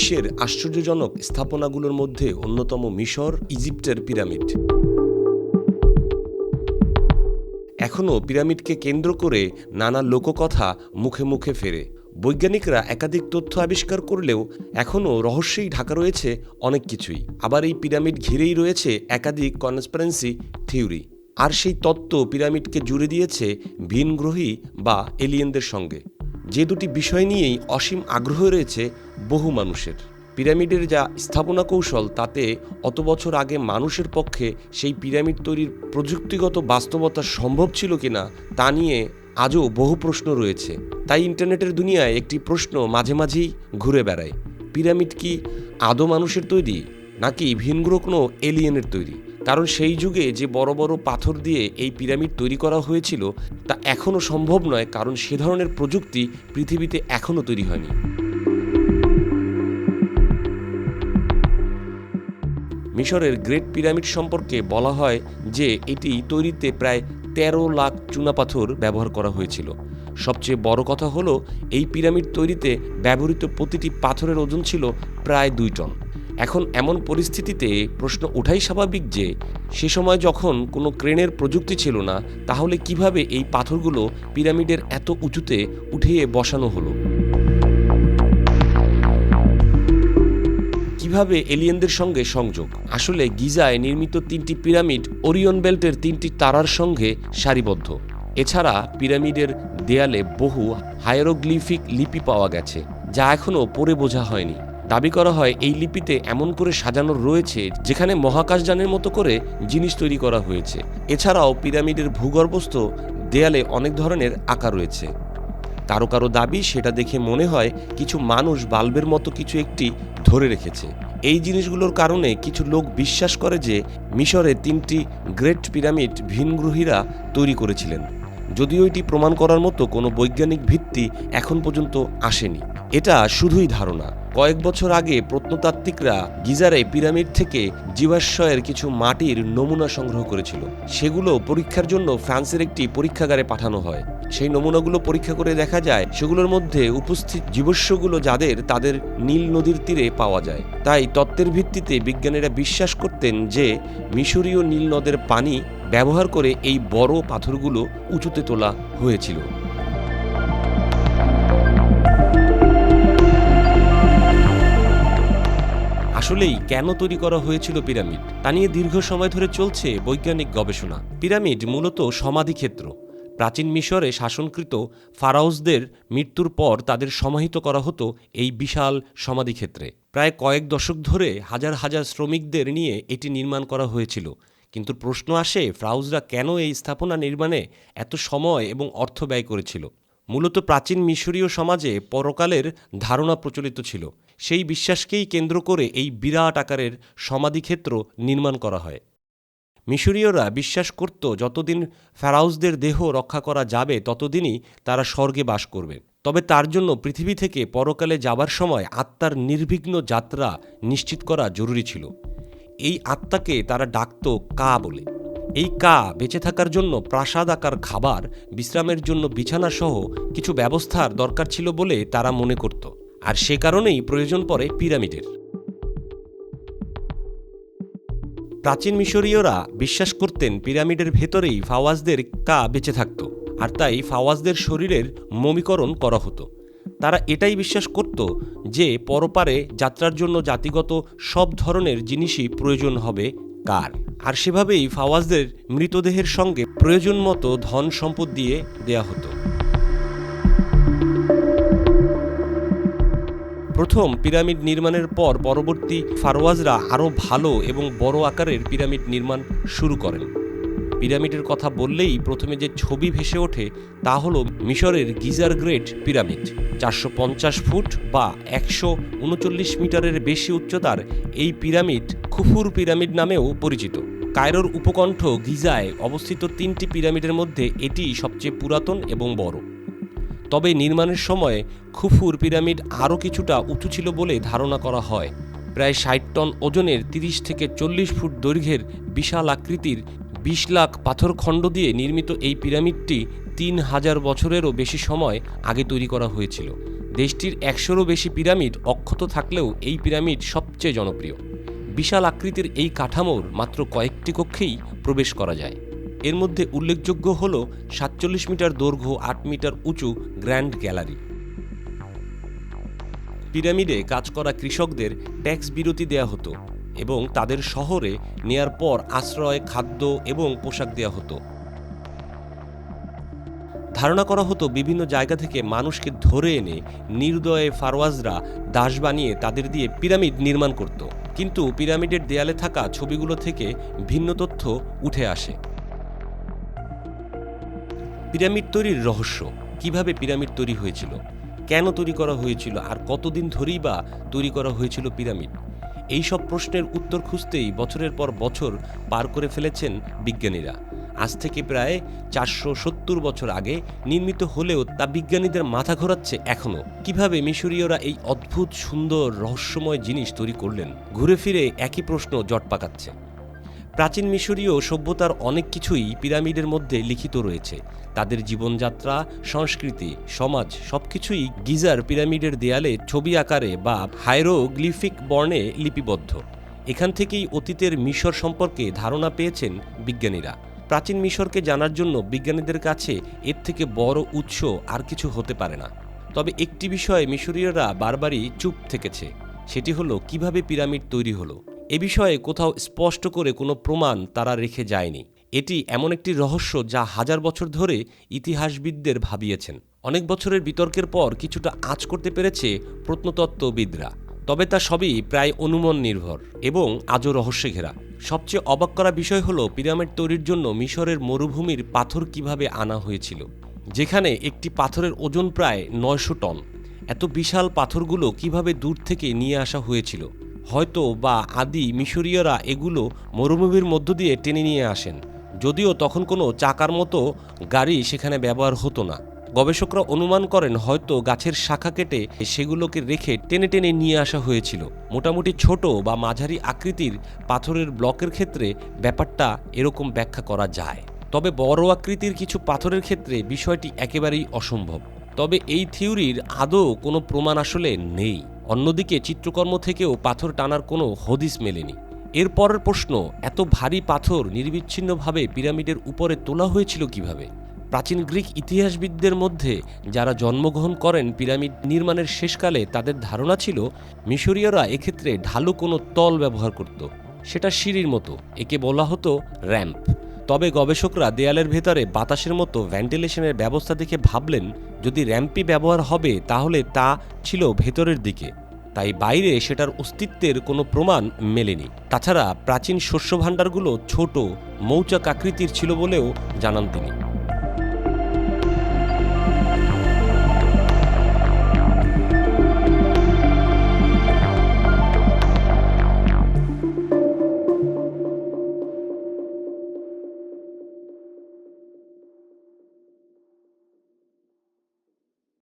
বিশ্বের আশ্চর্যজনক স্থাপনাগুলোর মধ্যে অন্যতম মিশর, ইজিপ্টের পিরামিড। এখনও পিরামিডকে কেন্দ্র করে নানা লোককথা মুখে মুখে ফেরে। বৈজ্ঞানিকরা একাধিক তথ্য আবিষ্কার করলেও এখনও রহস্যেই ঢাকা রয়েছে অনেক কিছুই। আবার এই পিরামিড ঘিরেই রয়েছে একাধিক কনসপারেন্সি থিওরি। আর সেই তত্ত্ব পিরামিডকে জুড়ে দিয়েছে ভিনগ্রহী বা এলিয়েনদের সঙ্গে। যে দুটি বিষয় নিয়েই অসীম আগ্রহ রয়েছে বহু মানুষের। পিরামিডের যা স্থাপনা কৌশল, তাতে অত বছর আগে মানুষের পক্ষে সেই পিরামিড তৈরির প্রযুক্তিগত বাস্তবতা সম্ভব ছিল কিনা, তা নিয়ে আজও বহু প্রশ্ন রয়েছে। তাই ইন্টারনেটের দুনিয়ায় একটি প্রশ্ন মাঝে মাঝেই ঘুরে বেড়ায়, পিরামিড কি আদৌ মানুষের তৈরি, নাকি ভিনগ্রহ কোনো এলিয়েনের তৈরি? কারণ সেই যুগে যে বড় বড় পাথর দিয়ে এই পিরামিড তৈরি করা হয়েছিল, তা এখনও সম্ভব নয়, কারণ সে ধরনের প্রযুক্তি পৃথিবীতে এখনও তৈরি হয়নি। মিশরের গ্রেট পিরামিড সম্পর্কে বলা হয় যে এটি তৈরিতে প্রায় তেরো লাখ চুনাপাথর ব্যবহার করা হয়েছিল। সবচেয়ে বড় কথা হলো, এই পিরামিড তৈরিতে ব্যবহৃত প্রতিটি পাথরের ওজন ছিল প্রায় দুই টন। এখন এমন পরিস্থিতিতে প্রশ্ন ওঠাই স্বাভাবিক যে, সে সময় যখন কোনো ক্রেনের প্রযুক্তি ছিল না, তাহলে কীভাবে এই পাথরগুলো পিরামিডের এত উঁচুতে উঠিয়ে বসানো হলো? কীভাবে এলিয়েনদের সঙ্গে সংযোগ? আসলে গিজায় নির্মিত তিনটি পিরামিড ওরিয়ন বেল্টের তিনটি তারার সঙ্গে সারিবদ্ধ। এছাড়া পিরামিডের দেয়ালে বহু হায়ারোগ্লিফিক লিপি পাওয়া গেছে, যা এখনও পড়ে বোঝা হয়নি। দাবি করা হয় এই লিপিতে এমন করে সাজানো রয়েছে যেখানে মহাকাশযানের মতো করে জিনিস তৈরি করা হয়েছে। এছাড়াও পিরামিডের ভূগর্ভস্থ দেয়ালে অনেক ধরনের আঁকা রয়েছে। কারও কারও দাবি, সেটা দেখে মনে হয় কিছু মানুষ বাল্বের মতো কিছু একটি ধরে রেখেছে। এই জিনিসগুলোর কারণে কিছু লোক বিশ্বাস করে যে মিশরে তিনটি গ্রেট পিরামিড ভিনগ্রহীরা তৈরি করেছিলেন। যদিও এটি প্রমাণ করার মতো কোনো বৈজ্ঞানিক ভিত্তি এখন পর্যন্ত আসেনি। এটা শুধুই ধারণা। কয়েক বছর আগে প্রত্নতাত্ত্বিকরা গিজারে পিরামিড থেকে জীবাশ্ময়ের কিছু মাটির নমুনা সংগ্রহ করেছিল। সেগুলো পরীক্ষার জন্য ফ্রান্সের একটি পরীক্ষাগারে পাঠানো হয়। সেই নমুনাগুলো পরীক্ষা করে দেখা যায়, সেগুলোর মধ্যে উপস্থিত জীবস্যগুলো যাদের তাদের নীল নদীর তীরে পাওয়া যায়। তাই তত্ত্বের ভিত্তিতে বিজ্ঞানীরা বিশ্বাস করতেন যে মিশরীয় নীল নদের পানি ব্যবহার করে এই বড় পাথরগুলো উঁচুতে তোলা হয়েছিল। আসলেই কেন তৈরি করা হয়েছিল পিরামিড? তা নিয়ে দীর্ঘ সময় ধরে চলছে বৈজ্ঞানিক গবেষণা। পিরামিড মূলত সমাধিক্ষেত্র প্রাচীন মিশরে শাসনকৃত ফারাউজদের মৃত্যুর পর তাদের সমাহিত করা হতো এই বিশাল সমাধিক্ষেত্রে প্রায় কয়েক দশক ধরে হাজার হাজার শ্রমিকদের নিয়ে এটি নির্মাণ করা হয়েছিল। কিন্তু প্রশ্ন আসে ফ্রাউজরা কেন এই স্থাপনা নির্মাণে এত সময় এবং অর্থ ব্যয় করেছিল? মূলত প্রাচীন মিশরীয় সমাজে পরকালের ধারণা প্রচলিত ছিল। সেই বিশ্বাসকেই কেন্দ্র করে এই বিরাট আকারের সমাধিক্ষেত্র নির্মাণ করা হয়। মিশরীয়রা বিশ্বাস করত যতদিন ফ্যারাউজদের দেহ রক্ষা করা যাবে, ততদিনই তারা স্বর্গে বাস করবে। তবে তার জন্য পৃথিবী থেকে পরকালে যাবার সময় আত্মার নির্বিঘ্ন যাত্রা নিশ্চিত করা জরুরি ছিল। এই আত্মাকে তারা ডাকত কা বলে। এই কা বেঁচে থাকার জন্য প্রাসাদ আকার খাবার, বিশ্রামের জন্য বিছানা সহ কিছু ব্যবস্থার দরকার ছিল বলে তারা মনে করত। আর সে কারণেই প্রয়োজন পড়ে পিরামিডের। প্রাচীন মিশরীয়রা বিশ্বাস করতেন পিরামিডের ভেতরেই ফাওয়াজদের কা বেঁচে থাকত, আর তাই ফাওয়াজদের শরীরের মমিকরণ করা হতো। তারা এটাই বিশ্বাস করত যে পরপারে যাত্রার জন্য জাতিগত সব ধরনের জিনিসই প্রয়োজন হবে কার। আর সেভাবেই ফাওয়াজদের মৃতদেহের সঙ্গে প্রয়োজন মতো ধন সম্পদ দিয়ে দেয়া হতো। প্রথম পিরামিড নির্মাণের পর পরবর্তী ফারওয়াজরা আরও ভালো এবং বড় আকারের পিরামিড নির্মাণ শুরু করেন। পিরামিডের কথা বললেই প্রথমে যে ছবি ভেসে ওঠে তা হল মিশরের গিজার গ্রেট পিরামিড। চারশো পঞ্চাশ ফুট বা একশো উনচল্লিশ মিটারের বেশি উচ্চতার এই পিরামিড খুফুর পিরামিড নামেও পরিচিত। কায়রোর উপকণ্ঠ গিজায় অবস্থিত তিনটি পিরামিডের মধ্যে এটি সবচেয়ে পুরাতন এবং বড়। তবে নির্মাণের সময় খুফুর পিরামিড আরও কিছুটা উঁচু ছিল বলে ধারণা করা হয়। প্রায় ষাট টন ওজনের তিরিশ থেকে চল্লিশ ফুট দৈর্ঘ্যের বিশাল আকৃতির বিশ লাখ পাথরখণ্ড দিয়ে নির্মিত এই পিরামিডটি তিন হাজার বছরেরও বেশি সময় আগে তৈরি করা হয়েছিল। দেশটির একশোরও বেশি পিরামিড অক্ষত থাকলেও এই পিরামিড সবচেয়ে জনপ্রিয়। বিশাল আকৃতির এই কাঠামোর মাত্র কয়েকটি কক্ষেই প্রবেশ করা যায়। এর মধ্যে উল্লেখযোগ্য হল সাতচল্লিশ মিটার দৈর্ঘ্য, আট মিটার উঁচু গ্র্যান্ড গ্যালারি। পিরামিডে কাজ করা কৃষকদের ট্যাক্স বিরতি দেয়া হতো এবং তাদের শহরে নেয়ার পর আশ্রয়, খাদ্য এবং পোশাক দেয়া হতো। ধারণা করা হতো বিভিন্ন জায়গা থেকে মানুষকে ধরে এনে নির্দয়ে ফারওয়াজরা দাস বানিয়ে তাদের দিয়ে পিরামিড নির্মাণ করত। কিন্তু পিরামিডের দেয়ালে থাকা ছবিগুলো থেকে ভিন্ন তথ্য উঠে আসে। পিরামিড তৈরির রহস্য, কীভাবে পিরামিড তৈরি হয়েছিল, কেন তৈরি করা হয়েছিল, আর কতদিন ধরেই বা তৈরি করা হয়েছিল পিরামিড? এই সব প্রশ্নের উত্তর খুঁজতেই বছরের পর বছর পার করে ফেলেছেন বিজ্ঞানীরা। আজ থেকে প্রায় চারশো সত্তর বছর আগে নির্মিত হলেও তা বিজ্ঞানীদের মাথা ঘোরাচ্ছে এখনও কীভাবে মিশরীয়রা এই অদ্ভুত, সুন্দর, রহস্যময় জিনিস তৈরি করলেন? ঘুরে ফিরে একই প্রশ্ন জট পাকাচ্ছে। প্রাচীন মিশরীয় সভ্যতার অনেক কিছুই পিরামিডের মধ্যে লিখিত রয়েছে। তাদের জীবনযাত্রা, সংস্কৃতি, সমাজ সবকিছুই গিজার পিরামিডের দেয়ালে ছবি আকারে বা হাইরোগ্লিফিক বর্ণে লিপিবদ্ধ। এখান থেকেই অতীতের মিশর সম্পর্কে ধারণা পেয়েছেন বিজ্ঞানীরা। প্রাচীন মিশরকে জানার জন্য বিজ্ঞানীদের কাছে এর থেকে বড় উৎস আর কিছু হতে পারে না। তবে একটি বিষয়ে মিশরীয়রা বারবারই চুপ থেকেছে, সেটি হলো কীভাবে পিরামিড তৈরি হলো। এ বিষয়ে কোথাও স্পষ্ট করে কোনো প্রমাণ তারা রেখে যায়নি। এটি এমন একটি রহস্য যা হাজার বছর ধরে ইতিহাসবিদদের ভাবিয়েছেন। অনেক বছরের বিতর্কের পর কিছুটা আঁচ করতে পেরেছে প্রত্নতত্ত্ববিদরা। তবে তা সবই প্রায় অনুমান নির্ভর এবং আজও রহস্যে ঘেরা। সবচেয়ে অবাক করা বিষয় হলো পিরামিড তৈরির জন্য মিশরের মরুভূমির পাথর কীভাবে আনা হয়েছিল। যেখানে একটি পাথরের ওজন প্রায় নয়শো টন। এত বিশাল পাথরগুলো কীভাবে দূর থেকে নিয়ে আসা হয়েছিল? হয়তো বা আদি মিশরীয়রা এগুলো মরুভূমির মধ্য দিয়ে টেনে নিয়ে আসেন। যদিও তখন কোনো চাকার মতো গাড়ি সেখানে ব্যবহার হতো না। গবেষকরা অনুমান করেন হয়তো গাছের শাখা কেটে সেগুলোকে রেখে টেনে টেনে নিয়ে আসা হয়েছিল। মোটামুটি ছোট বা মাঝারি আকৃতির পাথরের ব্লকের ক্ষেত্রে ব্যাপারটা এরকম ব্যাখ্যা করা যায়। তবে বড় আকৃতির কিছু পাথরের ক্ষেত্রে বিষয়টি একেবারেই অসম্ভব। তবে এই থিওরির আদৌ কোনো প্রমাণ আসলে নেই। অন্যদিকে চিত্রকর্ম থেকেও পাথর টানার কোনো হদিস মেলেনি। এর পরের প্রশ্ন, এত ভারী পাথর নির্বিচ্ছিন্নভাবে পিরামিডের উপরে তোলা হয়েছিল কীভাবে? প্রাচীন গ্রিক ইতিহাসবিদদের মধ্যে যারা জন্মগ্রহণ করেন পিরামিড নির্মাণের শেষকালে তাদের ধারণা ছিল, মিশরীয়রা এক্ষেত্রে ঢালু কোনো তল ব্যবহার করত। সেটা সিঁড়ির মতো, একে বলা হতো র্যাম্প। তবে গবেষকরা দেয়ালের ভেতরে বাতাসের মতো ভেন্টিলেশনের ব্যবস্থা দেখে ভাবলেন, যদি র্যাম্পি ব্যবহার হবে, তাহলে তা ছিল ভেতরের দিকে। তাই বাইরে সেটার অস্তিত্বের কোনো প্রমাণ মেলেনি। তাছাড়া প্রাচীন শস্য ভাণ্ডারগুলো ছোট, মৌচাক আকৃতির ছিল বলেও জানান তিনি।